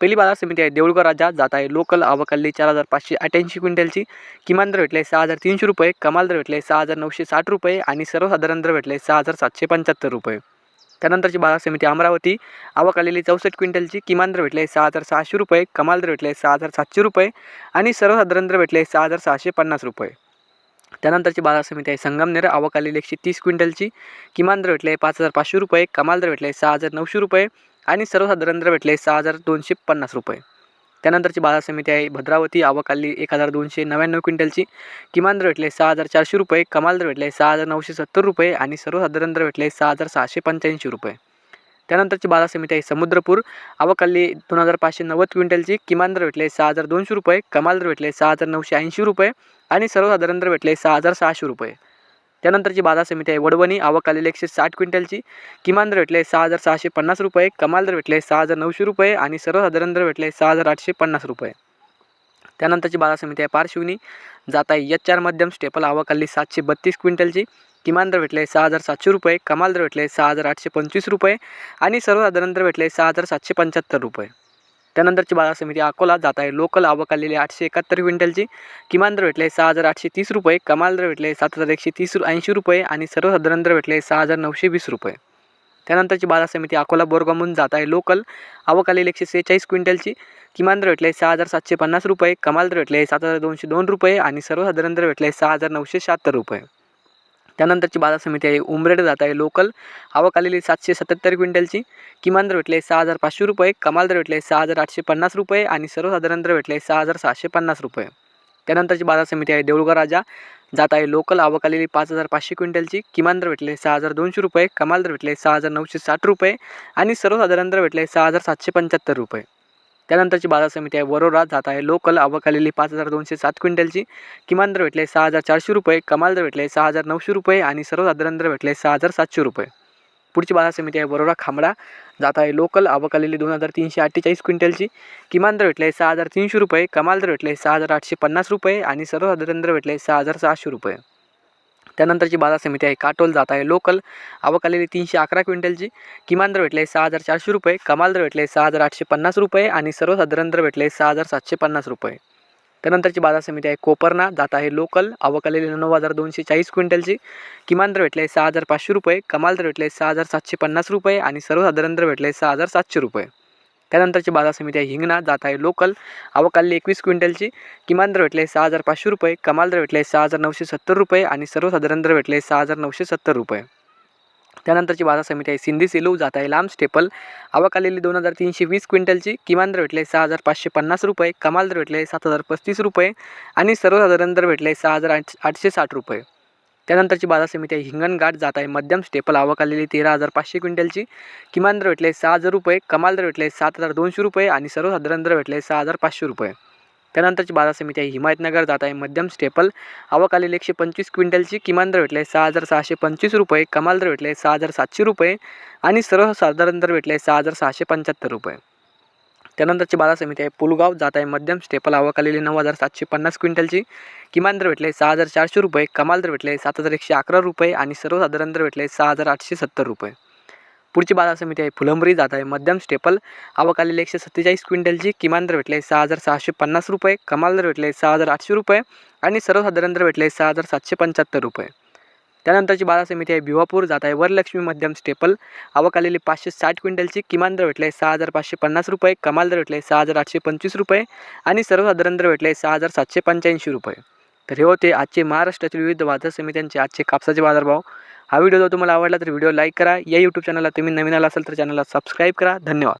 पहिली बाजार समिती आहे. देऊळगाव राजा जात आहे. लोकल आवकाली चार हजार पाचशे अठ्ठ्याऐंशी क्विंटलची. किमान दर भेटले सहा हजार तीनशे रुपये. कमाल दर भेटले सहा हजार नऊशे साठ रुपये आणि सर्वसाधारण दर भेटले सहा हजार सातशे पंच्याहत्तर रुपये. त्यानंतरची बाजार समिती अमरावती. आवक आलेली चौसष्ट क्विंटलची. किमान दर भेटले सहा हजार सहाशे रुपये. कमाल दर भेटले सहा हजार सातशे रुपये आणि सर्वसाधारण दर भेटले सहा हजार सहाशे पन्नास रुपये. त्यानंतरची बाजार समिती आहे. संगमनेर. आवक आलेली एकशे तीस क्विंटलची. किमान दर भेटले पाच हजार पाचशे रुपये. कमाल दर भेटले सहा हजार नऊशे रुपये. आणि सर्वसाधारण दर भेटले सहा हजार दोनशे पन्नास रुपये. त्यानंतरची बाजार समिती आहे भद्रावती आवकाली एक हजार दोनशे नव्याण्णव क्विंटलची. किमान दर भेटले सहा हजार चारशे रुपये कमाल दर भेटले सहा हजार नऊशे सत्तर रुपये आणि सर्वसाधारण दर भेटले सहा हजार सहाशे पंच्याऐंशी रुपये. त्यानंतरची बाजार समिती आहे समुद्रपूर आवकाली दोन हजार पाचशे नव्वद क्विंटलची. किमान दर भेटले सहा हजार दोनशे रुपये कमाल दर भेटले सहा हजार नऊशे ऐंशी रुपये आणि सर्वसाधारण दर भेटले सहा हजार सहाशे रुपये. त्यानंतरची बाजार समिती आहे. वडवणी आवक आलेली एकशे साठ क्विंटलची. किमान दर भेटले सहा हजार सहाशे पन्नास रुपये. कमाल दर भेटले सहा हजार नऊशे रुपये आणि सर्वसाधारण दर भेटले सहा हजार आठशे पन्नास रुपये. त्यानंतरची बाजार समिती आहे पारशिवनी जात आहे एच चार मध्यम. स्टेपल आवक आली सातशे बत्तीस क्विंटलची. किमान दर भेटले सहा हजार सातशे रुपये. कमाल दर भेटले सहा हजार आठशे पंचवीस रुपये आणि सर्वसाधारण दर भेटले सहा हजार सातशे पंच्याहत्तर रुपये. त्यानंतरची बाजार समिती अकोला जात आहे. लोकल आवक आलेली आठशे एकाहत्तर क्विंटलची किमान दर भेटले सहा हजार आठशे तीस रुपये कमाल दर भेटले सात हजार एकशे तीस ऐंशी रुपये आणि सर्वसाधारण दर भेटले सहा हजार नऊशे वीस रुपये. त्यानंतरची बाजार समिती अकोला बोरगामून जात आहे. लोकल आवक आलेली एकशे सेहेचाळीस क्विंटलची किमान दर भेटले सहा हजार सातशे पन्नास रुपये कमाल दर भेटले सात हजार दोनशे दोन रुपये आणि सर्वसाधारण दर भेटले सहा हजार नऊशे शहात्तर रुपये. त्यानंतरची बाजार समिती आहे उमरेड जात आहे. लोकल आवक आलेली सातशे सत्याहत्तर क्विंटलची. किमान दर भेटले सहा हजार पाचशे रुपये कमाल दर भेटले सहा हजार आठशे पन्नास रुपये आणि सर्वसाधारण दर भेटले सहा हजार सहाशे पन्नास रुपये. त्यानंतरची बाजार समिती आहे देऊळगाव राजा जात आहे. लोकल आवक आलेली पाच हजार पाचशे क्विंटलची. किमान दर भेटले सहा हजार दोनशे रुपये कमाल दर भेटले सहा हजार नऊशे साठ रुपये आणि सर्वसाधारण दर भेटले सहा हजार सातशे पंच्याहत्तर रुपये. त्यानंतरची बाजार समिती आहे. वरोरा जात आहे. लोकल आवक आलेली पाच हजार दोनशे सात क्विंटलची. किमान दर भेटले सहा हजार चारशे रुपये. कमाल दर भेटले सहा हजार नऊशे रुपये आणि सर्वसाधारण दर भेटले सहा हजार सातशे रुपये. पुढची बाजार समिती आहे. वरोरा खांबडा जात आहे. लोकल आवक आलेली दोन हजार तीनशे अठ्ठेचाळीस क्विंटलची. किमान दर भेटले सहा हजार तीनशे रुपये. कमाल दर भेटले सहा हजार आठशे पन्नास रुपये आणि सर्वसाधारण दर भेटले सहा हजार सहाशे रुपये. त्यानंतरची बाजार समिती आहे. काटोल जात आहे. लोकल आवक आलेली तीनशे अकरा क्विंटलची. किमान दर भेटले सहा हजार चारशे रुपये. कमाल दर भेटले सहा हजार आठशे पन्नास रुपये आणि सर्वसाधारण दर भेटले सहा हजार सातशे पन्नास रुपये. त्यानंतरची बाजार समिती आहे. कोपरना जात आहे. लोकल आवक आलेली नऊ हजार दोनशे चाळीस क्विंटलची. किमान दर भेटले सहा हजार पाचशे रुपये. कमाल दर भेटले सहा हजार सातशे पन्नास रुपये आणि सर्वसाधारण दर भेटले सहा हजार सातशे रुपये. त्यानंतरची बाजार समिती आहे हिंगणा. जात आहे लोकल. आवक आलेली एकवीस क्विंटलची. किमान दर भेटले सहा हजार पाचशे रुपये. कमाल दर भेटले सहा हजार नऊशे सत्तर रुपये. आणि सर्वसाधारण दर भेटले सहा हजार नऊशे सत्तर रुपये. त्यानंतरची बाजार समिती आहे सिंधी सेलू. जात आहे लांब स्टेपल. आवक आलेली दोन हजार तीनशे वीस क्विंटलची. किमान दर भेटले सहा हजार पाचशे पन्नास रुपये. कमाल दर भेटले सात हजार पस्तीस रुपये. आणि सर्वसाधारण दर भेटले सहा हजार आठ आठशे साठ रुपये. त्यानंतरची बाजार समिती आहे. हिंगणघाट जात आहे. मध्यम स्टेपल आवक आलेली तेरा हजार पाचशे क्विंटलची. किमान दर भेटले सहा हजार रुपये कमाल दर भेटले सात हजार दोनशे रुपये आणि सर्वसाधारण दर भेटले सहा हजार पाचशे रुपये. त्यानंतरची बाजार समिती आहे. हिमायतनगर जात आहे. मध्यम स्टेपल आवक आलेली एकशे पंचवीस क्विंटलची. किमान दर भेटले सहा हजार सहाशे पंचवीस रुपये कमाल दर भेटले सहा हजार सातशे रुपये आणि सर्वसाधारण दर भेटले सहा हजार सहाशे पंच्याहत्तर रुपये. त्यानंतरची बाजार समिती आहे. पुलगाव जात आहे मध्यम स्टेपल आवक आलेली नऊ हजार सातशे पन्नास क्विंटलची. किमान दर भेटले सहा हजार चारशे रुपये कमाल दर भेटले सात हजार एकशे अकरा रुपये आणि सर्वसाधारण दर भेटले सहा हजार आठशे सत्तर रुपये. पुढची बाजार समिती आहे. फुलंबरी जात आहे मध्यम स्टेपल आवक आलेली एकशे सत्तेचाळीस क्विंटलची. किमान दर भेटले सहा हजार सहाशे पन्नास रुपये कमाल दर भेटले सहा हजार आठशे रुपये आणि सर्वसाधारण दर भेटले सहा हजार सातशे पंच्याहत्तर रुपये. त्यानंतरची बाजार समिती आहे भिवापूर. जात आहे वरलक्ष्मी मध्यम स्टेपल. आवक आलेली पाचशे साठ क्विंटलची. किमान दर भेटले सहा हजार पाचशे पन्नास रुपये. कमाल दर भेटले सहा हजार आठशे पंचवीस रुपये. आणि सर्वसाधारण दर भेटले सहा हजार सातशे पंच्याऐंशी रुपये. तर हे होते आजचे महाराष्ट्रातील विविध बाजार समित्यांचे आजचे कापसाचे बाजारभाव. हा व्हिडिओ जर तुम्हाला आवडला तर व्हिडिओ लाईक करा. या यूट्यूब चॅनलला तुम्ही नवीन आला असाल तर चॅनलला सबस्क्राईब करा. धन्यवाद.